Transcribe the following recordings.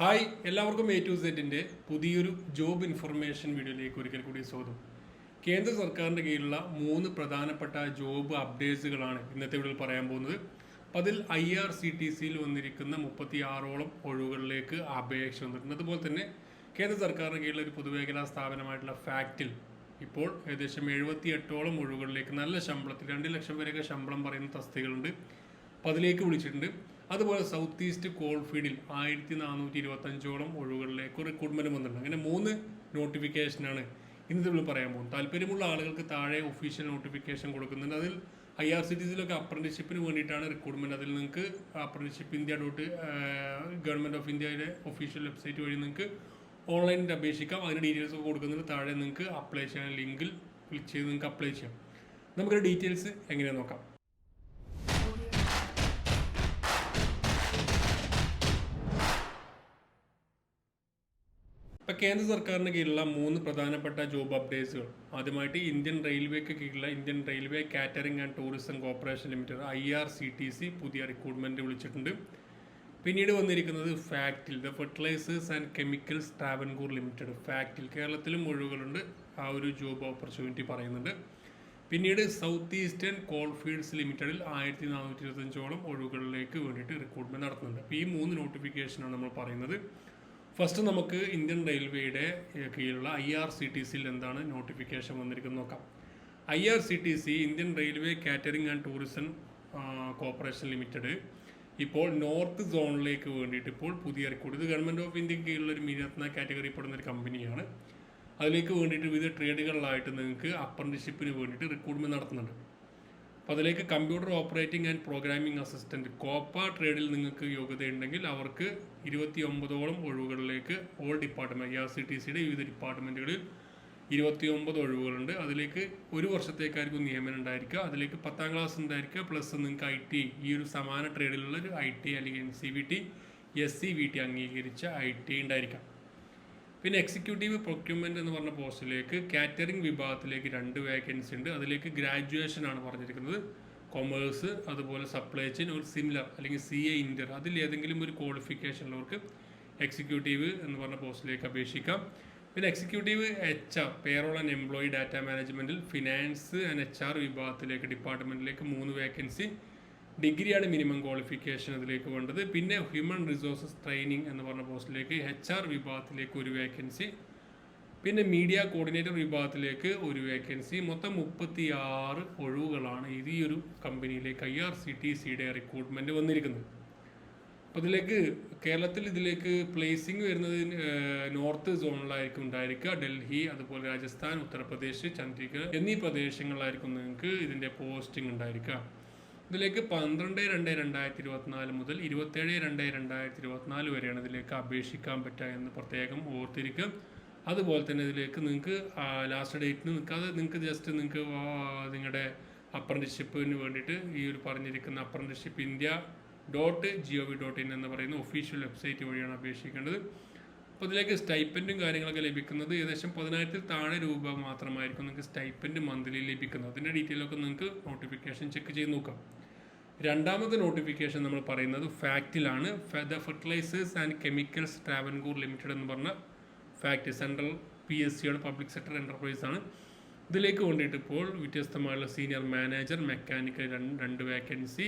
Hi എല്ലാവർക്കും A to സെറ്റിന്റെ പുതിയൊരു ജോബ് ഇൻഫർമേഷൻ വീഡിയോയിലേക്ക് ഒരിക്കൽ കൂടി സ്വാഗതം. കേന്ദ്ര സർക്കാരിന്റെ കീഴിലുള്ള മൂന്ന് പ്രധാനപ്പെട്ട ജോബ് അപ്ഡേറ്റ്സുകളാണ് ഇന്നത്തെ വീഡിയോയിൽ പറയാൻ പോകുന്നത്. അപ്പോൾ അതിൽ ഐ ആർ സി ടി സിയിൽ വന്നിരിക്കുന്ന മുപ്പത്തി ആറോളം ഒഴിവുകളിലേക്ക് അപേക്ഷ വന്നിട്ടുണ്ട്. അതുപോലെ തന്നെ കേന്ദ്ര സർക്കാരിന്റെ കീഴിലുള്ള ഒരു പൊതുമേഖലാ സ്ഥാപനമായിട്ടുള്ള ഫാക്റ്റിൽ ഇപ്പോൾ ഏകദേശം എഴുപത്തി എട്ടോളം ഒഴിവുകളിലേക്ക് നല്ല ശമ്പളത്തിൽ രണ്ട് ലക്ഷം വരെയൊക്കെ ശമ്പളം പറയുന്ന തസ്തികളുണ്ട് അപ്പോൾ അതിലേക്ക് വിളിച്ചിട്ടുണ്ട്. അതുപോലെ സൗത്ത് ഈസ്റ്റ് കോൾഫീൽഡിൽ ആയിരത്തി നാനൂറ്റി ഇരുപത്തഞ്ചോളം ഒഴിവുകളിലേക്ക് റിക്രൂട്ട്മെന്റ് വന്നിട്ടുണ്ട്. അങ്ങനെ മൂന്ന് നോട്ടിഫിക്കേഷനാണ് ഇന്നത്തെ നമ്മൾ പറയാൻ പോകുന്നത്. താല്പര്യമുള്ള ആളുകൾക്ക് താഴെ ഒഫീഷ്യൽ നോട്ടിഫിക്കേഷൻ കൊടുക്കുന്നുണ്ട്. അതിൽ ഐ ആർ സി ടി സിയിലൊക്കെ അപ്രന്റീഷിപ്പിന് വേണ്ടിയിട്ടാണ് റിക്രൂട്ട്മെന്റ് അതിൽ നിങ്ങൾക്ക് apprenticeship India dot government of ഇന്ത്യയുടെ ഒഫീഷ്യൽ വെബ്സൈറ്റ് വഴി നിങ്ങൾക്ക് ഓൺലൈനിൽ അപേക്ഷിക്കാം. അതിന് ഡീറ്റെയിൽസ് കൊടുക്കുന്നുണ്ട്. താഴെ നിങ്ങൾക്ക് അപ്ലൈ ചെയ്യാൻ ലിങ്കിൽ ക്ലിക്ക് ചെയ്ത് നിങ്ങൾക്ക് അപ്ലൈ ചെയ്യാം. നമുക്കൊരു ഡീറ്റെയിൽസ് എങ്ങനെ നോക്കാം. കേന്ദ്ര സർക്കാരിന് കീഴിലുള്ള മൂന്ന് പ്രധാനപ്പെട്ട ജോബ് അപ്ഡേറ്റ്സുകൾ ആദ്യമായിട്ട് ഇന്ത്യൻ റെയിൽവേക്ക് കീഴിലുള്ള Indian railway catering and tourism corporation limited I R C T C പുതിയ റിക്രൂട്ട്മെന്റ് വിളിച്ചിട്ടുണ്ട്. പിന്നീട് വന്നിരിക്കുന്നത് ഫാക്ടിൽ the fertilizers and chemicals Travancore limited. ഫാക്ടിൽ കേരളത്തിലും ഒഴിവുകളുണ്ട് ആ ഒരു ജോബ് ഓപ്പർച്യൂണിറ്റി പറയുന്നുണ്ട്. പിന്നീട് സൗത്ത് ഈസ്റ്റേൺ കോൾ കോൾഫീൽഡ്സ് ലിമിറ്റഡിൽ ആയിരത്തി നാനൂറ്റി ഇരുപത്തഞ്ചോളം ഒഴിവുകളിലേക്ക് വേണ്ടിയിട്ട് റിക്രൂട്ട്മെന്റ് നടത്തുന്നുണ്ട്. അപ്പോൾ ഈ മൂന്ന് നോട്ടിഫിക്കേഷനാണ് നമ്മൾ പറയുന്നത്. ഫസ്റ്റ് നമുക്ക് ഇന്ത്യൻ റെയിൽവേയുടെ കീഴിലുള്ള ഐ ആർ സി ടി സിയിൽ എന്താണ് നോട്ടിഫിക്കേഷൻ വന്നിരിക്കുന്നത് നോക്കാം. I R C T C Indian railway catering and tourism corporation limited ഇപ്പോൾ നോർത്ത് സോണിലേക്ക് വേണ്ടിയിട്ട് ഇപ്പോൾ പുതിയ റിക്രൂട്ട് ഇത് ഗവൺമെന്റ് ഓഫ് ഇന്ത്യയ്ക്ക് കീഴിലുള്ള ഒരു മിനിരത്ന കാറ്റഗറി പെടുന്ന ഒരു കമ്പനിയാണ് അതിലേക്ക് വേണ്ടിയിട്ട് വിവിധ ട്രേഡുകളിലായിട്ട് നിങ്ങൾക്ക് അപ്രന്റിഷിപ്പിന് വേണ്ടിയിട്ട് റിക്രൂട്ട്മെന്റ് നടത്തുന്നുണ്ട്. അപ്പോൾ അതിലേക്ക് computer operating and programming assistant COPA ട്രേഡിൽ നിങ്ങൾക്ക് യോഗ്യതയുണ്ടെങ്കിൽ അവർക്ക് ഇരുപത്തി ഒമ്പതോളം ഒഴിവുകളിലേക്ക് all department A R C T സിയുടെ വിവിധ ഡിപ്പാർട്ട്മെന്റുകളിൽ ഇരുപത്തി ഒമ്പത് ഒഴിവുകളുണ്ട്. അതിലേക്ക് ഒരു വർഷത്തേക്കായിരിക്കും നിയമനം ഉണ്ടായിരിക്കുക. അതിലേക്ക് പത്താം ക്ലാസ് ഉണ്ടായിരിക്കുക. പ്ലസ് നിങ്ങൾക്ക് ഐ ടി ഈ ഒരു സമാന ട്രേഡിലുള്ള ഒരു ഐ ടി അല്ലെങ്കിൽ N C V T S C V T അംഗീകരിച്ച ഐ ടി ഉണ്ടായിരിക്കാം. പിന്നെ എക്സിക്യൂട്ടീവ് പ്രൊക്യൂർമെന്റ് എന്ന് പറഞ്ഞ പോസ്റ്റിലേക്ക് കാറ്ററിംഗ് വിഭാഗത്തിലേക്ക് രണ്ട് വേക്കൻസി ഉണ്ട്. അതിലേക്ക് ഗ്രാജുവേഷൻ ആണ് പറഞ്ഞിരിക്കുന്നത്. കൊമേഴ്സ് അതുപോലെ സപ്ലൈ ചെയിൻ ഒരു സിമിലർ അല്ലെങ്കിൽ സി എ ഇന്റർ അതിൽ ഏതെങ്കിലും ഒരു ക്വാളിഫിക്കേഷൻ ഉള്ളവർക്ക് എക്സിക്യൂട്ടീവ് എന്ന് പറഞ്ഞ പോസ്റ്റിലേക്ക് അപേക്ഷിക്കാം. പിന്നെ executive H R payroll and employee data മാനേജ്മെന്റിൽ ഫിനാൻസ് ആൻഡ് എച്ച് ആർ വിഭാഗത്തിലേക്ക് ഡിപ്പാർട്ട്മെന്റിലേക്ക് മൂന്ന് വേക്കൻസി ഡിഗ്രിയാണ് മിനിമം ക്വാളിഫിക്കേഷൻ അതിലേക്ക് വേണ്ടത്. പിന്നെ ഹ്യൂമൻ റിസോഴ്സസ് ട്രെയിനിങ് എന്ന് പറഞ്ഞ പോസ്റ്റിലേക്ക് എച്ച് ആർ വിഭാഗത്തിലേക്ക് ഒരു വേക്കൻസി പിന്നെ മീഡിയ കോർഡിനേറ്റർ വിഭാഗത്തിലേക്ക് ഒരു വേക്കൻസി. മൊത്തം മുപ്പത്തി ആറ് ഒഴിവുകളാണ് ഇത് ഈ ഒരു കമ്പനിയിലേക്ക് ഐ ആർ സി ടി സിയുടെ റിക്രൂട്ട്മെന്റ് വന്നിരിക്കുന്നത്. അപ്പോൾ ഇതിലേക്ക് കേരളത്തിൽ ഇതിലേക്ക് പ്ലേസിംഗ് വരുന്നത് നോർത്ത് സോണിലായിരിക്കും ഉണ്ടായിരിക്കുക. ഡൽഹി അതുപോലെ രാജസ്ഥാൻ ഉത്തർപ്രദേശ് ചണ്ഡീഗഡ് എന്നീ പ്രദേശങ്ങളിലായിരിക്കും നിങ്ങൾക്ക് ഇതിന്റെ പോസ്റ്റിംഗ് ഉണ്ടായിരിക്കുക. ഇതിലേക്ക് പന്ത്രണ്ട് രണ്ട് രണ്ടായിരത്തി ഇരുപത്തിനാല് മുതൽ ഇരുപത്തേഴ് രണ്ട് രണ്ടായിരത്തി ഇരുപത്തിനാല് വരെയാണ് ഇതിലേക്ക് അപേക്ഷിക്കാൻ പറ്റുക എന്ന് പ്രത്യേകം ഓർത്തിരിക്കുക. അതുപോലെ തന്നെ ഇതിലേക്ക് നിങ്ങൾക്ക് ലാസ്റ്റ് ഡേറ്റിന് നിൽക്കാതെ നിങ്ങൾക്ക് ജസ്റ്റ് നിങ്ങൾക്ക് നിങ്ങളുടെ അപ്രന്റിഷിപ്പിന് വേണ്ടിയിട്ട് ഈ ഒരു പറഞ്ഞിരിക്കുന്ന apprenticeship India dot G V dot in എന്ന് പറയുന്ന ഒഫീഷ്യൽ വെബ്സൈറ്റ് വഴിയാണ് അപേക്ഷിക്കേണ്ടത്. അപ്പോൾ ഇതിലേക്ക് സ്റ്റൈപ്പന്റും കാര്യങ്ങളൊക്കെ ലഭിക്കുന്നത് ഏകദേശം പതിനായിരത്തിൽ താഴെ രൂപ മാത്രമായിരിക്കും നിങ്ങൾക്ക് സ്റ്റൈപ്പന്റ് മന്ത്ലി ലഭിക്കുന്നത്. അതിന്റെ ഡീറ്റെയിലൊക്കെ നിങ്ങൾക്ക് നോട്ടിഫിക്കേഷൻ ചെക്ക് ചെയ്ത് നോക്കാം. രണ്ടാമത്തെ നോട്ടിഫിക്കേഷൻ നമ്മൾ പറയുന്നത് ഫാക്റ്റിലാണ് the fertilizers and chemicals Travancore limited എന്ന് പറഞ്ഞ ഫാക്ടി സെൻട്രൽ പി എസ് സിയാണ് പബ്ലിക് സെക്ടർ എന്റർപ്രൈസ് ആണ്. ഇതിലേക്ക് വേണ്ടിയിട്ട് ഇപ്പോൾ വ്യത്യസ്തമായുള്ള സീനിയർ മാനേജർ മെക്കാനിക്കൽ രണ്ട് വേക്കൻസി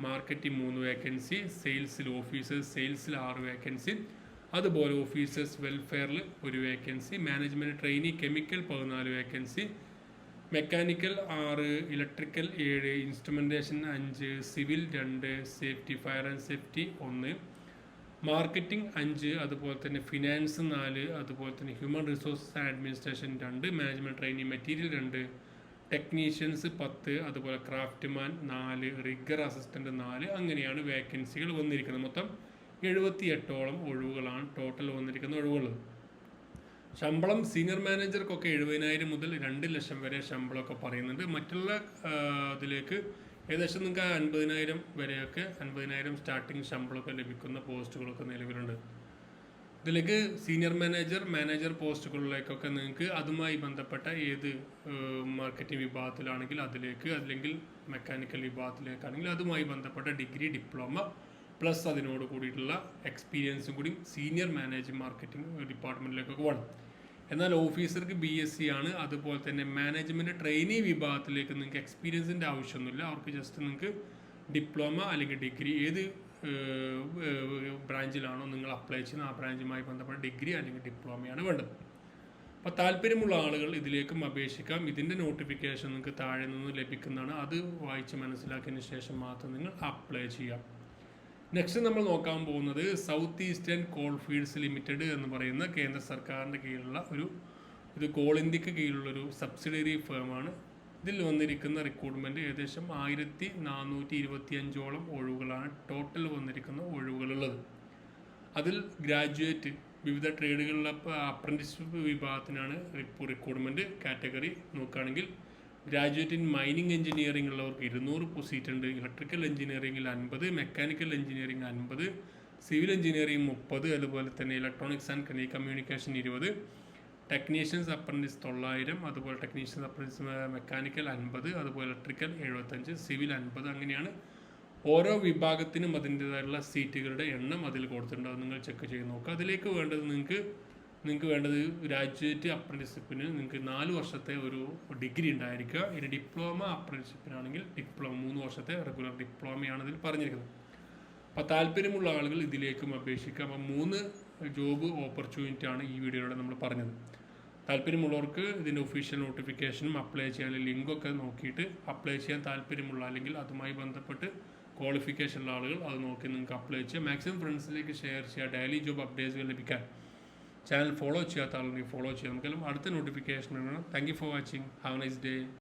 മാർക്കറ്റിംഗ് മൂന്ന് വേക്കൻസി സെയിൽസിൽ ഓഫീസേഴ്സ് സെയിൽസിൽ ആറ് വേക്കൻസി അതുപോലെ ഓഫീസേഴ്സ് വെൽഫെയറിൽ ഒരു വേക്കൻസി മാനേജ്മെന്റ് ട്രെയിനി കെമിക്കൽ പതിനാല് വേക്കൻസി മെക്കാനിക്കൽ ആറ് ഇലക്ട്രിക്കൽ ഏഴ് ഇൻസ്ട്രുമെന്റേഷൻ അഞ്ച് സിവിൽ രണ്ട് സേഫ്റ്റി ഫയർ ആൻഡ് സേഫ്റ്റി ഒന്ന് മാർക്കറ്റിംഗ് അഞ്ച് അതുപോലെ തന്നെ ഫിനാൻസ് നാല് അതുപോലെ തന്നെ ഹ്യൂമൻ റിസോഴ്സസ് അഡ്മിനിസ്ട്രേഷൻ രണ്ട് മാനേജ്മെന്റ് ട്രെയിനിങ് മെറ്റീരിയൽ രണ്ട് ടെക്നീഷ്യൻസ് പത്ത് അതുപോലെ ക്രാഫ്റ്റ് മാൻ നാല് റിഗർ അസിസ്റ്റന്റ് നാല് അങ്ങനെയാണ് വേക്കൻസികൾ വന്നിരിക്കുന്നത്. മൊത്തം എഴുപത്തി എട്ടോളം ഒഴിവുകളാണ് ടോട്ടൽ വന്നിരിക്കുന്ന ഒഴിവുകൾ. ശമ്പളം സീനിയർ മാനേജർക്കൊക്കെ എഴുപതിനായിരം മുതൽ രണ്ട് ലക്ഷം വരെ ശമ്പളമൊക്കെ പറയുന്നുണ്ട്. മറ്റുള്ള ഇതിലേക്ക് ഏകദേശം നിങ്ങൾക്ക് അൻപതിനായിരം വരെയൊക്കെ അൻപതിനായിരം സ്റ്റാർട്ടിങ് ശമ്പളമൊക്കെ ലഭിക്കുന്ന പോസ്റ്റുകളൊക്കെ നിലവിലുണ്ട്. ഇതിലേക്ക് സീനിയർ മാനേജർ മാനേജർ പോസ്റ്റുകളിലേക്കൊക്കെ നിങ്ങൾക്ക് അതുമായി ബന്ധപ്പെട്ട ഏത് മാർക്കറ്റിംഗ് വിഭാഗത്തിലാണെങ്കിൽ അതിലേക്ക് അല്ലെങ്കിൽ മെക്കാനിക്കൽ വിഭാഗത്തിലേക്കാണെങ്കിൽ അതുമായി ബന്ധപ്പെട്ട ഡിഗ്രി ഡിപ്ലോമ പ്ലസ് അതിനോട് കൂടിയിട്ടുള്ള എക്സ്പീരിയൻസും കൂടി സീനിയർ മാനേജിംഗ് മാർക്കറ്റിംഗ് ഡിപ്പാർട്ട്മെന്റിലേക്കൊക്കെ വേണം. എന്നാൽ ഓഫീസർക്ക് ബി എസ് സി ആണ്. അതുപോലെ തന്നെ മാനേജ്മെന്റ് ട്രെയിനി വിഭാഗത്തിലേക്ക് നിങ്ങൾക്ക് എക്സ്പീരിയൻസിന്റെ ആവശ്യമൊന്നുമില്ല. അവർക്ക് ജസ്റ്റ് നിങ്ങൾക്ക് ഡിപ്ലോമ അല്ലെങ്കിൽ ഡിഗ്രി ഏത് ബ്രാഞ്ചിലാണോ നിങ്ങൾ അപ്ലൈ ചെയ്യുന്ന ആ ബ്രാഞ്ചുമായി ബന്ധപ്പെട്ട ഡിഗ്രി അല്ലെങ്കിൽ ഡിപ്ലോമയാണ് വേണ്ടത്. അപ്പോൾ താല്പര്യമുള്ള ആളുകൾ ഇതിലേക്കും അപേക്ഷിക്കാം. ഇതിന്റെ നോട്ടിഫിക്കേഷൻ നിങ്ങൾക്ക് താഴെ നിന്ന് ലഭിക്കുന്നതാണ്. അത് വായിച്ച് മനസ്സിലാക്കിയതിന് ശേഷം മാത്രം നിങ്ങൾ അപ്ലൈ ചെയ്യാം നെക്സ്റ്റ് നമ്മൾ നോക്കാൻ പോകുന്നത് south eastern coal fields limited എന്ന് പറയുന്ന കേന്ദ്ര സർക്കാരിന്റെ കീഴിലുള്ള ഒരു ഇത് കോൾ ഇന്ത്യയ്ക്ക് കീഴിലുള്ളൊരു സബ്സിഡറി ഫേമാണ് ഇതിൽ വന്നിരിക്കുന്ന റിക്രൂട്ട്മെന്റ് ഏകദേശം ആയിരത്തി നാനൂറ്റി ഇരുപത്തി അഞ്ചോളം ഒഴിവുകളാണ് ടോട്ടൽ വന്നിരിക്കുന്ന ഒഴിവുകളുള്ളത്. അതിൽ ഗ്രാജുവേറ്റ് വിവിധ ട്രേഡുകളിലെ അപ്രന്റിസ്ഷിപ്പ് വിഭാഗത്തിനാണ് റിക്രൂട്ട്മെന്റ് കാറ്റഗറി നോക്കുകയാണെങ്കിൽ ഗ്രാജുവേറ്റ് ഇൻ മൈനിങ് എഞ്ചിനീയറിംഗ് ഉള്ളവർക്ക് ഇരുന്നൂറ് സീറ്റ് ഉണ്ട്. ഇലക്ട്രിക്കൽ എഞ്ചിനീയറിംഗിൽ അൻപത് മെക്കാനിക്കൽ എഞ്ചിനീയറിംഗ് അൻപത് സിവിൽ എഞ്ചിനീയറിംഗ് മുപ്പത് അതുപോലെ തന്നെ ഇലക്ട്രോണിക്സ് ആൻഡ് ടെലി കമ്മ്യൂണിക്കേഷൻ ഇരുപത് ടെക്നീഷ്യൻസ് അപ്രന്റീസ് തൊള്ളായിരം അതുപോലെ ടെക്നീഷ്യൻസ് അപ്രന്റീസ് മെക്കാനിക്കൽ അൻപത് അതുപോലെ ഇലക്ട്രിക്കൽ എഴുപത്തഞ്ച് സിവിൽ അൻപത് അങ്ങനെയാണ് ഓരോ വിഭാഗത്തിനും അതിന്റെതായുള്ള സീറ്റുകളുടെ എണ്ണം അതിൽ കൊടുത്തിട്ടുണ്ട് അത് നിങ്ങൾ ചെക്ക് ചെയ്ത് നോക്കുക. അതിലേക്ക് വേണ്ടത് നിങ്ങൾക്ക് നിങ്ങൾക്ക് വേണ്ടത് ഗ്രാജുവേറ്റ് അപ്രന്റീസ്ഷിപ്പിന് നിങ്ങൾക്ക് നാല് വർഷത്തെ ഒരു ഡിഗ്രി ഉണ്ടായിരിക്കുക. ഇനി ഡിപ്ലോമ അപ്രന്റീസ്ഷിപ്പിനാണെങ്കിൽ ഡിപ്ലോമ മൂന്ന് വർഷത്തെ റെഗുലർ ഡിപ്ലോമയാണ് ഇതിൽ പറഞ്ഞിരിക്കുന്നത്. അപ്പോൾ താല്പര്യമുള്ള ആളുകൾ ഇതിലേക്കും അപേക്ഷിക്കാം അപ്പോൾ മൂന്ന് ജോബ് ഓപ്പർച്യൂണിറ്റി ആണ് ഈ വീഡിയോയിലൂടെ നമ്മൾ പറഞ്ഞത്. താല്പര്യമുള്ളവർക്ക് ഇതിന്റെ ഒഫീഷ്യൽ നോട്ടിഫിക്കേഷനും അപ്ലൈ ചെയ്യാൻ ലിങ്കൊക്കെ നോക്കിയിട്ട് അപ്ലൈ ചെയ്യാൻ താല്പര്യമുള്ള അല്ലെങ്കിൽ അതുമായി ബന്ധപ്പെട്ട് ക്വാളിഫിക്കേഷൻ ഉള്ള ആളുകൾ അത് നോക്കി നിങ്ങൾക്ക് അപ്ലൈ ചെയ്യാം. മാക്സിമം ഫ്രണ്ട്സിലേക്ക് ഷെയർ ചെയ്യുക. ഡെയിലി ജോബ് അപ്ഡേറ്റ്സ് ലഭിക്കാൻ. ചാനൽ ഫോളോ ചെയ്യാത്ത ആളുണ്ടെങ്കിൽ ഫോളോ ചെയ്യാം. നമുക്കെല്ലാം അടുത്ത നോട്ടിഫിക്കേഷൻ വേണം thank you for watching have nice day